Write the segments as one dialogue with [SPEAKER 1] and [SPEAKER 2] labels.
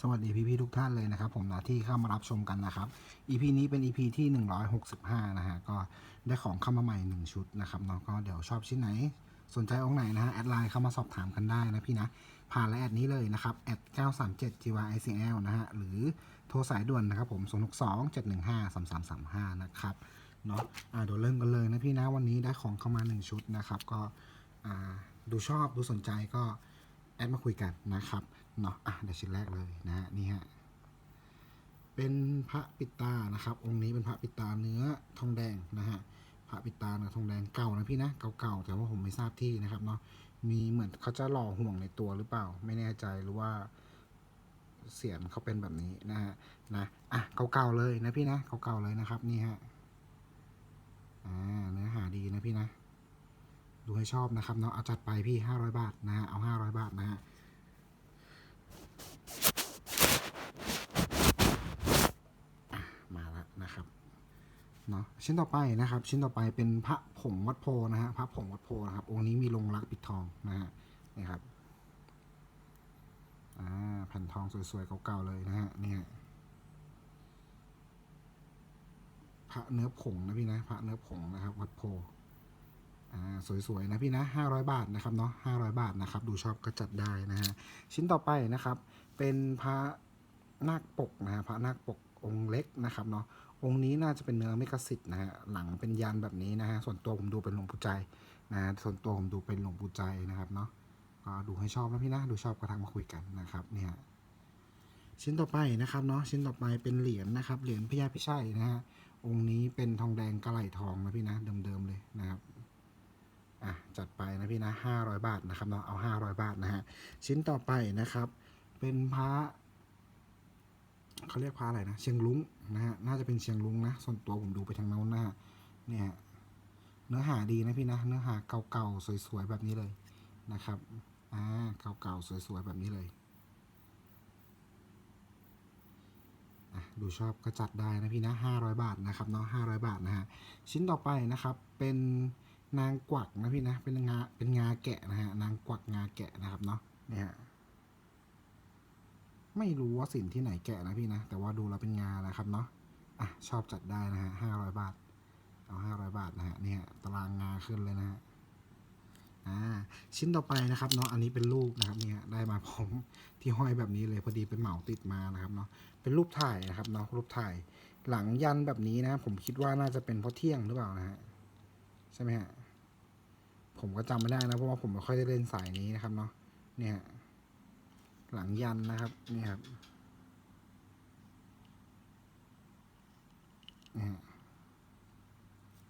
[SPEAKER 1] สวัสดีพี่ๆทุกท่านเลยนะครับ ผมนะที่เข้ามารับชมกันนะครับ EP นี้เป็น EP ที่ 165 นะฮะก็ได้ของเข้ามาใหม่ 1 ชุดนะครับเนาะก็เดี๋ยวชอบชิ้นไหน สนใจองค์ไหนนะฮะแอดไลน์เข้ามาสอบถามกันได้นะพี่นะผ่านและแอดนี้เลยนะครับแอด937 GYICL นะฮะหรือโทรสายด่วนนะครับผม062 715 3335 นะครับเนาะอ่าเดี๋ยวเริ่มกันเลยนะพี่นะวันนี้ได้ของเข้ามา 1 ชุดนะครับก็อ่าดูชอบดูสนใจก็ แอดมาคุยกันนะครับเนาะอะเดี๋ยวชิ้นแรกเลยนะนี่ฮะเป็นพระปิตานะครับ องค์นี้เป็นพระปิตาเนื้อทองแดงนะฮะพระปิตาเนื้อทองแดงเก่านะพี่นะเก่าๆแต่ว่าผมไม่ทราบที่นะครับเนาะมีเหมือนเขาจะหล่อห่วงในตัวหรือเปล่า ไม่แน่ใจหรือว่าเสียงเขาเป็นแบบนี้นะฮะนะอะเก่าๆเลยนะพี่นะเก่าๆเลยนะครับนี่ฮะอ่าเนื้อหาดีนะพี่นะ ดูให้ชอบนะครับเนาะเอาจัดไปพี่500บาทนะฮะเอา500บาทนะฮะมาแล้วนะครับเนาะชิ้นต่อไปนะครับ ชิ้นต่อไปเป็นพระผงวัดโพนะฮะพระผงวัดโพนะครับองค์นี้มีลงรักปิดทองนะฮะนี่ครับอ่าแผ่นทองสวยๆเก่าๆเลยนะฮะเนี่ยพระเนื้อผงนะพี่นะพระเนื้อผงนะครับ วัดโพ สวยๆนะพี่นะ 500 บาทนะครับเนาะ500 บาทนะครับ ดูชอบก็จัดได้นะฮะ ชิ้นต่อไปนะครับ เป็นพระนาคปกนะฮะ พระนาคปกองค์เล็กนะครับเนาะ องค์นี้น่าจะเป็นเนื้อเมกะสิทธ์นะฮะ หลังเป็นยันแบบนี้นะฮะ ส่วนตัวผมดูเป็นหลวงปู่ใจนะฮะส่วนตัวผมดูเป็นหลวงปู่ใจนะครับเนาะ ก็ดูให้ชอบนะพี่นะ ดูชอบก็ทักมาคุยกันนะครับ เนี่ย ชิ้นต่อไปนะครับเนาะ ชิ้นต่อไปเป็นเหรียญนะครับ เหรียญพญาพิชัยนะฮะ องค์นี้เป็นทองแดงกระไหลทองนะพี่นะ เดิมๆเลยนะครับ อะจัดไปนะพี่นะห้าร้อยบาทนะครับเนาะเอาห้าร้อยบาทนะฮะชิ้นต่อไปนะครับ เป็นพระเขาเรียกพระอะไรนะเชียงลุงนะฮะน่าจะเป็นเชียงลุงนะส่วนตัวผมดูไปทางโน้นนะฮะเนี่ยเนื้อหาดีนะพี่นะเนื้อหาเก่าๆสวยๆแบบนี้เลยนะครับอ่าเก่าๆสวยๆแบบนี้เลยดูชอบก็จัดได้นะพี่นะห้าร้อยบาทนะครับเนาะห้าร้อยบาทนะฮะชิ้นต่อไปนะครับเป็น นางกวักนะพี่นะ เป็นงา เป็นงาแกะนะฮะ นางกวักงาแกะนะครับเนาะ เนี่ย ไม่รู้ว่าสินที่ไหนแกะนะพี่นะ แต่ว่าดูแล้วเป็นงานะครับเนาะ อะชอบจัดได้นะฮะห้าร้อยบาท เอาห้าร้อยบาทนะฮะ เนี่ยตารางงาขึ้นเลยนะฮะ อ่า ชิ้นต่อไปนะครับเนาะ อันนี้เป็นรูปนะครับเนี่ย ได้มาพร้อมที่ห้อยแบบนี้เลยพอดีเป็นเหมาติดมานะครับเนาะ เป็นรูปถ่ายนะครับเนาะ รูปถ่าย หลังยันแบบนี้นะ ผมคิดว่าน่าจะเป็นเพราะเที่ยงหรือเปล่านะฮะ ใช่ไหมฮะ ผมก็จำไม่ได้นะเพราะว่าผมไม่ค่อยได้เล่นสายนี้นะครับเนาะเนี่ย หลังยันนะครับนี่ครับนี่ย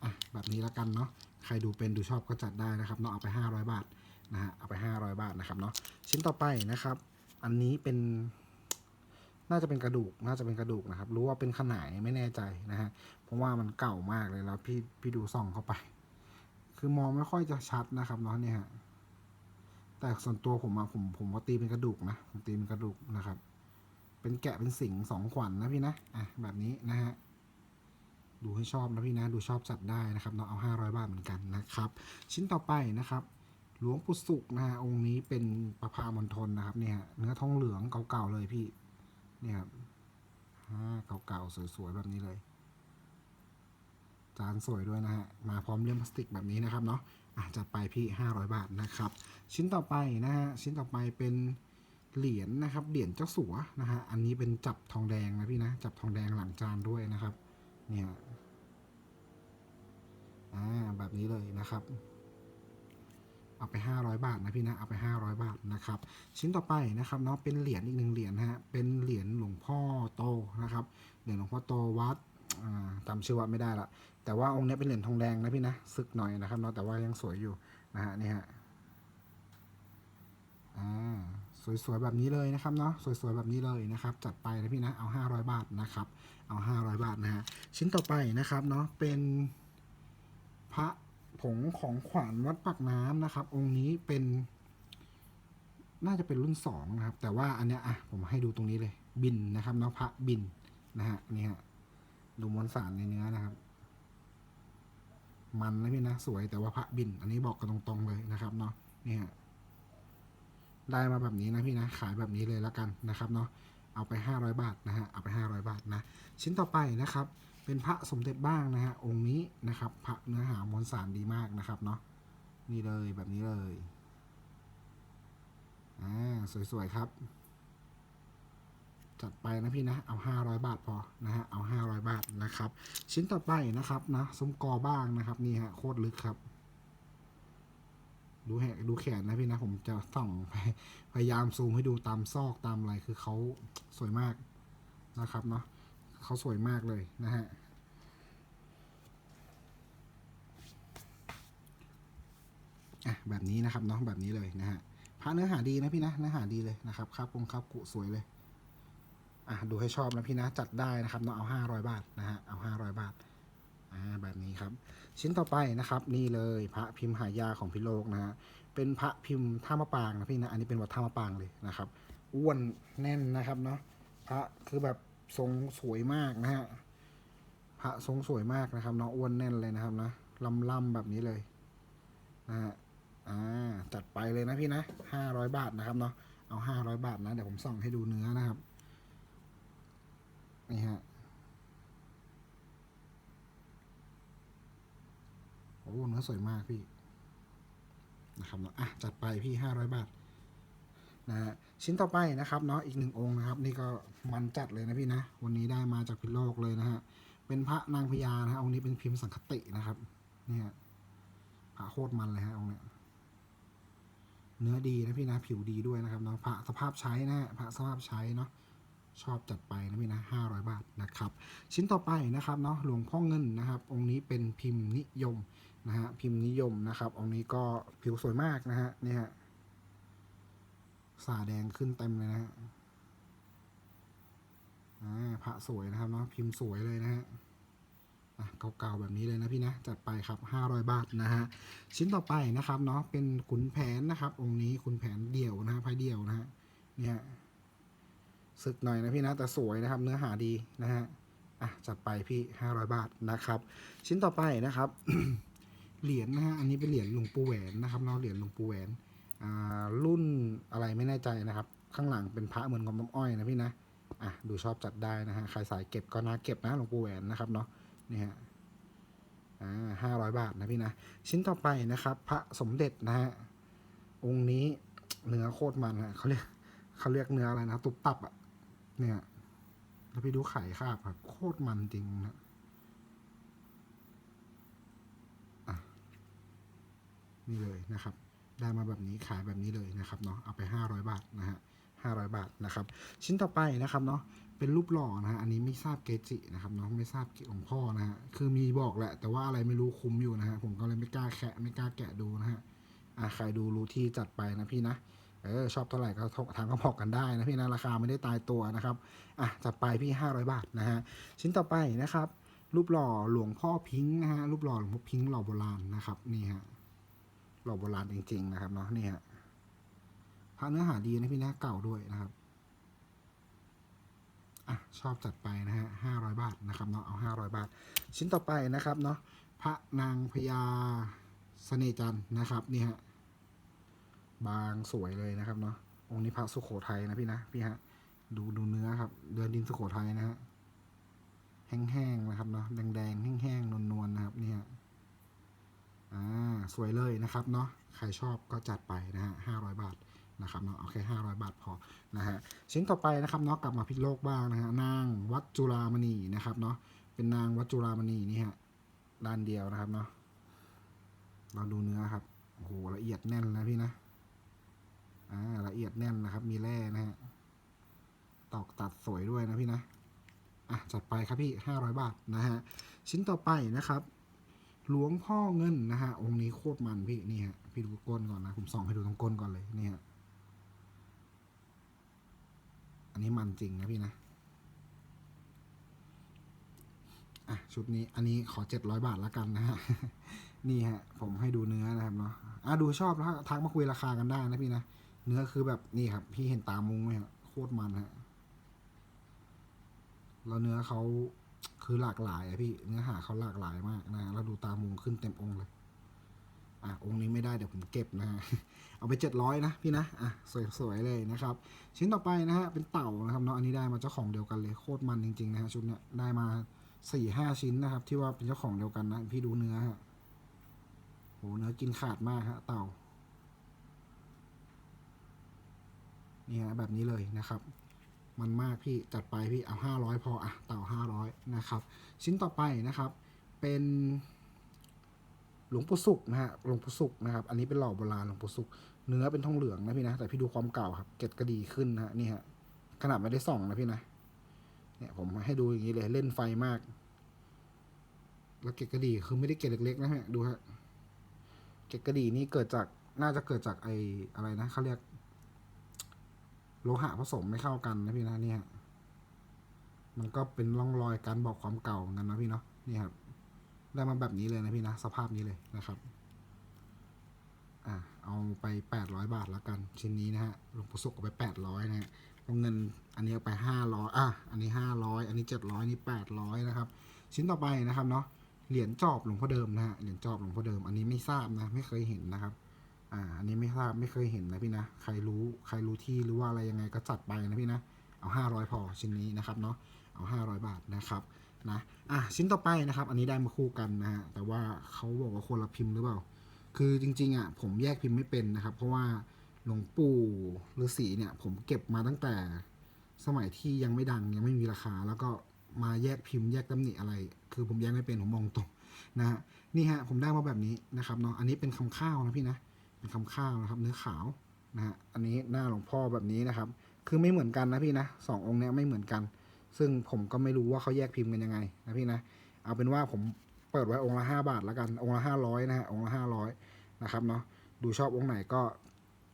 [SPEAKER 1] อะแบบนี้แล้วกันเนาะใครดูเป็นดูชอบก็จัดได้นะครับเนาะเอาไปห้าร้อยบาทนะฮะเอาไปห้าร้อยบาทนะครับเนาะชิ้นต่อไปนะครับ อันนี้เป็นน่าจะเป็นกระดูก น่าจะเป็นกระดูกนะครับ รู้ว่าเป็นขนาดไม่แน่ใจนะฮะ เพราะว่ามันเก่ามากเลยแล้วพี่พี่ดูส่องเข้าไป คือมองไม่ค่อยจะชัดนะครับเนาะเนี่ยฮะแต่ส่วนตัวผมอะผมผมว่าตีเป็นกระดูกนะผมตีเป็นกระดูกนะครับ เป็นแกะเป็นสิงสองขวัญนนะพี่นะอะแบบนี้นะฮะดูให้ชอบนะพี่นะดูชอบจัดได้นะครับเนาะเอาห้าร้อยบาทเหมือนกันนะครับ ชิ้นต่อไปนะครับ หลวงปู่สุกนะฮะองค์นี้เป็นประพามณฑลนะครับเนี่ยเนื้อทองเหลืองเก่าๆเลยพี่เนี่ยครับอ่าเก่าๆสวยๆแบบนี้เลย จานสวยด้วยนะฮะ มาพร้อมเลี่ยมพลาสติกแบบนี้นะครับเนาะอะจัดไปพี่ 500 บาทนะครับ ชิ้นต่อไปนะฮะ ชิ้นต่อไปเป็นเหรียญนะครับ เหรียญเจ้าสัวนะฮะ อันนี้เป็นจับทองแดงนะพี่นะ จับทองแดงหลังจานด้วยนะครับ เนี่ย อ่า แบบนี้เลยนะครับ เอาไป 500 บาทนะพี่นะ เอาไป 500 บาทนะครับ ชิ้นต่อไปนะครับเนาะ เป็นเหรียญอีกหนึ่งเหรียญนะฮะ เป็นเหรียญหลวงพ่อโตนะครับ เหรียญหลวงพ่อโตวัดอ่าจำชื่อวัดไม่ได้ละ แต่ว่าองค์นี้เป็นเหรียญทองแดงนะพี่นะซึกหน่อยนะครับเนาะแต่ว่ายังสวยอยู่นะฮะนี่ฮะอ่าสวยๆแบบนี้เลยนะครับเนาะสวยๆแบบนี้เลยนะครับ จัดไปนะพี่นะเอา 500 บาทนะครับ เอา 500 บาทนะฮะชิ้นต่อไปนะครับเนาะเป็นพระผงของขวัญวัดปากน้ำนะครับ องค์นี้เป็น น่าจะเป็นรุ่นสองนะครับ แต่ว่าอันเนี้ยอะผมให้ดูตรงนี้เลย บินนะครับเนาะพระบินนะฮะนี่ฮะดูมวลสารในเนื้อนะครับ มันนะพี่นะสวยแต่ว่าพระบิน อันนี้บอกกันตรงๆเลยนะครับเนาะเนี่ยได้มาแบบนี้นะพี่นะขายแบบนี้เลยแล้วกันนะครับเนาะเอาไป 500 บาทนะฮะเอาไป 500 บาทนะชิ้นต่อไปนะครับเป็นพระสมเด็จบ้างนะฮะองค์นี้นะครับพระเนื้อหามวลสารดีมากนะครับเนาะนี่เลยแบบนี้เลยอ่าสวยๆครับ จัดไปนะพี่นะเอา 500 บาทพอนะฮะเอา 500 บาทนะครับ ชิ้นต่อไปนะครับนะซุ้มกอบ้างนะครับนี่ฮะโคตรลึกครับ ดูแหกดูแขนนะพี่นะ ผมจะส่องไปพยายามซูมให้ดูตามซอกตามอะไรคือเขาสวยมากนะครับเนาะเขาสวยมากเลยนะฮะอะแบบนี้นะครับเนาะแบบนี้เลยนะฮะพระเนื้อหาดีนะพี่นะเนื้อหาดีเลยนะครับครับกงครับกุสวยเลย อะดูให้ชอบนะพี่นะจัดได้นะครับเนาะเอาห้าร้อยบาทนะฮะเอาห้าร้อยบาทอ่าแบบนี้ครับ ชิ้นต่อไปนะครับ นี่เลยพระพิมพ์หายาของพิโลกนะฮะเป็นพระพิมพ์ท่ามะปางนะพี่นะอันนี้เป็นวัดท่ามะปางเลยนะครับอ้วนแน่นนะครับเนาะพระคือแบบทรงสวยมากนะฮะพระทรงสวยมากนะครับเนาะอ้วนแน่นเลยนะครับนะลำล่ำแบบนี้เลยนะฮะอ่าจัดไปเลยนะพี่นะห้าร้อยบาทนะครับเนาะเอาห้าร้อยบาทนะเดี๋ยวผมส่องให้ดูเนื้อนะครับ นี่ฮะโอ้เนื้อสวยมากพี่นะครับเนาะอะจัดไปพี่ห้าร้อยบาทนะฮะชิ้นต่อไปนะครับเนาะอีกหนึ่งองค์นะครับ นี่ก็มันจัดเลยนะพี่นะ วันนี้ได้มาจากพิโลกเลยนะฮะเป็นพระนางพญานะฮะองค์นี้เป็นพิมพ์สังคตินะครับเนี่ยพระโคตรมันเลยฮะองค์เนี้ยเนื้อดีนะพี่นะผิวดีด้วยนะครับเนาะพระสภาพใช้นะฮะพระสภาพใช้เนาะ ชอบจัดไปนะพี่นะห้าร้อยบาทนะครับ ชิ้นต่อไปนะครับเนาะหลวงพ่อเงินนะครับ องค์นี้เป็นพิมพ์นิยมนะฮะพิมพ์นิยมนะครับ องค์นี้ก็ผิวสวยมากนะฮะเนี่ฮะสาแดงขึ้นเต็มเลยนะฮะพระสวยนะครับเนาะพิมพ์สวยเลยนะฮะเก่าๆแบบนี้เลยนะพี่นะจัดไปครับห้าร้อยบาทนะฮะชิ้นต่อไปนะครับเนาะเป็นขุนแผนนะครับ องค์นี้ขุนแผนเดี่ยวนะฮะพายเดี่ยวนะฮะเนี่ย สึกหน่อยนะพี่นะแต่สวยนะครับ เนื้อหาดีนะฮะอะจัดไปพี่ห้าร้อยบาทนะครับ ชิ้นต่อไปนะครับ เหรียญนะฮะอันนี้เป็นเหรียญหลวงปู่แหวนนะครับเนาะเหรียญหลวงปู่แหวนอ่ารุ่นอะไรไม่แน่ใจนะครับ ข้างหลังเป็นพระเหมือนกอมน้ำอ้อยนะพี่นะอะดูชอบจัดได้นะฮะใครสายเก็บก็น่าเก็บนะหลวงปู่แหวนนะครับเนาะนี่ฮะอ่าห้าร้อยบาทนะพี่นะ ชิ้นต่อไปนะครับ พระสมเด็จนะฮะองค์นี้เนื้อโคตรมันฮะเขาเรียกเขาเรียกเนื้ออะไรนะ ตุบตับอะ เนี่ยแล้วไปดูไข่คาบครับ โคตรมันจริงนะนี่เลยนะครับ ได้มาแบบนี้ขายแบบนี้เลยนะครับเนาะเอาไปห้าร้อยบาทนะฮะห้าร้อยบาทนะครับ ชิ้นต่อไปนะครับเนาะเป็นรูปหล่อนะฮะอันนี้ไม่ทราบเกจินะครับเนาะไม่ทราบเกจิของพ่อนะฮะคือมีบอกแหละ แต่ว่าอะไรไม่รู้คุ้มอยู่นะฮะผมก็เลยไม่กล้าแคะไม่กล้าแกะดูนะฮะอะใครดูรู้ที่จัดไปนะพี่นะ เออชอบเท่าไหร่ก็ทางก็บอกกันได้นะพี่นะราคาไม่ได้ตายตัวนะครับอะจัดไปพี่ห้าร้อยบาทนะฮะชิ้นต่อไปนะครับ รูปหล่อหลวงพ่อพิงค์นะฮะรูปหล่อหลวงพ่อพิงค์หล่อโบราณนะครับนี่ฮะหล่อโบราณจริง ๆ นะครับเนาะนี่ฮะพระเนื้อหาดีนะพี่นะเก่าด้วยนะครับอะชอบจัดไปนะฮะห้าร้อยบาทนะครับเนาะเอาห้าร้อยบาท ชิ้นต่อไปนะครับเนาะพระนางพญาเสน่จันทร์นะครับนี่ฮะ บางสวยเลยนะครับเนาะองค์นี้พระสุโขทัยนะพี่นะพี่ฮะดูดูเนื้อครับ เดือนดินสุโขทัยนะฮะแห้งๆนะครับเนาะแดงๆแห้งๆนวลๆนะครับนี่ยอ่าสวยเลยนะครับเนาะใครชอบก็จัดไปนะฮะห้าร้อยบาทนะครับเนาะเอาแค่ห้าร้อยบาทพอนะฮะชิ้นต่อไปนะครับเนาะกลับมาพิษโลกบ้างนะฮะนางวัดจุฬามณีนะครับเนาะเป็นนางวัดจุฬามณีนี่ฮะด้านเดียวนะครับเนาะเราดูเนื้อครับโอ้โหละเอียดแน่นนะพี่นะ อ่าละเอียดแน่นนะครับ มีแร่นะฮะ ตอกตัดสวยด้วยนะพี่นะ อะจัดไปครับพี่ห้าร้อยบาทนะฮะ ชิ้นต่อไปนะครับ หลวงพ่อเงินนะฮะ องค์นี้โคตรมันพี่นี่ฮะ พี่ดูก้นก่อนนะ ผมส่องให้ดูตรงก้นก่อนเลยนี่ฮะ อันนี้มันจริงนะพี่นะอะชุดนี้อันนี้ขอเจ็ดร้อยบาทละกันนะฮะ นี่ฮะ ผมให้ดูเนื้อนะครับเนาะอะดูชอบแล้วทักมาคุยราคากันได้นะพี่นะ เนื้อคือแบบนี่ครับ พี่เห็นตามุ้งไหมครับโคตรมันฮะแล้วเนื้อเขาคือหลากหลายอะพี่เนื้อหาเขาหลากหลายมากนะแล้วดูตามุงขึ้นเต็มองค์เลยออะองค์นี้ไม่ได้เดี๋ยวผมเก็บนะฮะเอาไปเจ็ดร้อยนะพี่นะอะสวยๆเลยนะครับ ชิ้นต่อไปนะฮะเป็นเต่านะครับเนาะอันนี้ได้มาเจ้าของเดียวกันเลยโคตรมันจริงๆนะฮะชุดเนี้ยได้มาสี่ห้าชิ้นนะครับ ที่ว่าเป็นเจ้าของเดียวกันนะพี่ดูเนื้อฮะโหเนื้อกินขาดมากฮะเต่า นี่ฮะแบบนี้เลยนะครับ มันมากพี่จัดไปพี่เอาห้าร้อยพออะเต่าห้าร้อยนะครับ ชิ้นต่อไปนะครับ เป็นหลวงปู่สุกนะฮะหลวงปู่สุกนะครับ อันนี้เป็นหล่อโบราณหลวงปู่สุกเนื้อเป็นทองเหลืองนะพี่นะ แต่พี่ดูความเก่าครับ เกล็ดก็ดีขึ้นนะฮะนี่ฮะขนาดไม่ได้ส่องนะพี่นะเนี่ยผมให้ดูอย่างนี้เลยเล่นไฟมาก แล้วเกล็ดกระดีคือไม่ได้เกล็ดเล็กๆนะฮะดูฮะเกล็ดกระดีนี่เกิดจากน่าจะเกิดจากไออะไรนะเขาเรียก โลหะผสมไม่เข้ากันนะพี่นะเนี่ยมันก็เป็นร่องรอยการบอกความเก่าเหมือนกันนะพี่เนาะนี่ครับ ได้มาแบบนี้เลยนะพี่นะสภาพนี้เลยนะครับอะเอาไปแปดร้อยบาทแล้วกันชิ้นนี้นะฮะหลวงปู่สุกเอาไปแปดร้อยนะฮะเอาเงินอันนี้เอาไปห้าร้อยอะอันนี้ห้าร้อยอันนี้เจ็ดร้อยนี่แปดร้อยนะครับ ชิ้นต่อไปนะครับเนาะเหรียญจอบหลวงพ่อเดิมนะฮะเหรียญจอบหลวงพ่อเดิมอันนี้ไม่ทราบนะไม่เคยเห็นนะครับ อ่า อันนี้ไม่ทราบไม่เคยเห็นนะพี่นะ ใครรู้ใครรู้ที่หรือว่าอะไรยังไงก็จัดไปนะพี่นะ เอาห้าร้อยพอชิ้นนี้นะครับเนาะ เอาห้าร้อยบาทนะครับนะ อะชิ้นต่อไปนะครับ อันนี้ได้มาคู่กันนะฮะ แต่ว่าเขาบอกว่าคนละพิมพ์หรือเปล่า คือจริงๆอะผมแยกพิมพ์ไม่เป็นนะครับ เพราะว่าหลวงปู่ฤาษีเนี่ยผมเก็บมาตั้งแต่สมัยที่ยังไม่ดังยังไม่มีราคา แล้วก็มาแยกพิมพ์แยกตำหนิอะไร คือผมแยกไม่เป็นผมมองตรงนะฮะ นี่ฮะผมได้มาแบบนี้นะครับเนาะ อันนี้เป็นคำข้าวนะพี่นะ เป็นคำข้าวนะครับ เนื้อขาวนะฮะอันนี้หน้าหลวงพ่อแบบนี้นะครับ คือไม่เหมือนกันนะพี่นะสององค์เนี้ยไม่เหมือนกัน ซึ่งผมก็ไม่รู้ว่าเขาแยกพิมพ์กันยังไงนะพี่นะเอาเป็นว่าผมเปิดไว้องค์ละห้าบาทแล้วกันองค์ละห้าร้อยนะฮะองค์ละห้าร้อยนะครับเนาะดูชอบองค์ไหนก็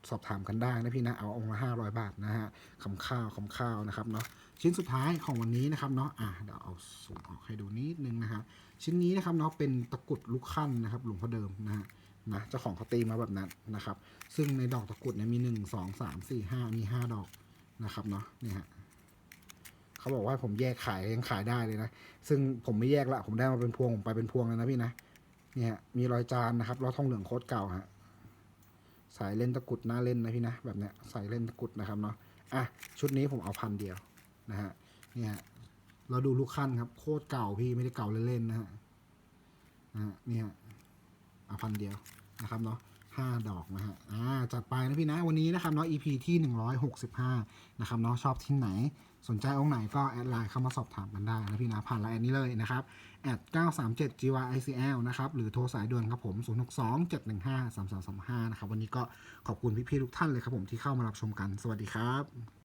[SPEAKER 1] สอบถามกันได้นะพี่นะเอาองค์ละห้าร้อยบาทนะฮะคำข้าวคำข้าวนะครับเนาะชิ้นสุดท้ายของวันนี้นะครับเนาะอะเดี๋ยวเอาสูงออกให้ดูนิดนึงนะฮะชิ้นนี้นะครับเนาะเป็นตะกรุดลูกขั้นนะครับหลวงพ่อเดิมนะฮะ นะเจ้าของเขาตีมาแบบนั้นนะครับ ซึ่งในดอกตะกรุดเนี่ยมีหนึ่งสองสามสี่ห้ามีห้าดอกนะครับเนาะเนี่ยฮะเขาบอกว่าผมแยกขายยังขายได้เลยนะ ซึ่งผมไม่แยกละผมได้มาเป็นพวงผมไปเป็นพวงเลยนะพี่นะเนี่ยมีรอยจานนะครับล้อทองเหลืองโคตรเก่าฮะสายเล่นตะกรุดหน้าเล่นนะพี่นะแบบเนี้ยสายเล่นตะกรุดนะครับเนาะอะชุดนี้ผมเอาพันเดียวนะฮะเนี่ยเราดูลูกขั้นครับ โคตรเก่าพี่ไม่ได้เก่าเล่นๆนะฮะนะฮะเนี่ย เอาพันเดียวนะครับเนาะห้าดอกนะฮะ อ่า จัดไปนะพี่นะ วันนี้นะครับเนาะ EP ที่หนึ่งร้อยหกสิบห้านะครับเนาะ ชอบที่ไหน สนใจองค์ไหนก็แอดไลน์เข้ามาสอบถามกันได้นะพี่นะ ผ่านไลน์นี้เลยนะครับแอด937 GYICL นะครับ หรือโทรสายด่วนครับผม 062 715 3335 นะครับ วันนี้ก็ขอบคุณพี่ๆทุกท่านเลยครับผมที่เข้ามารับชมกัน สวัสดีครับ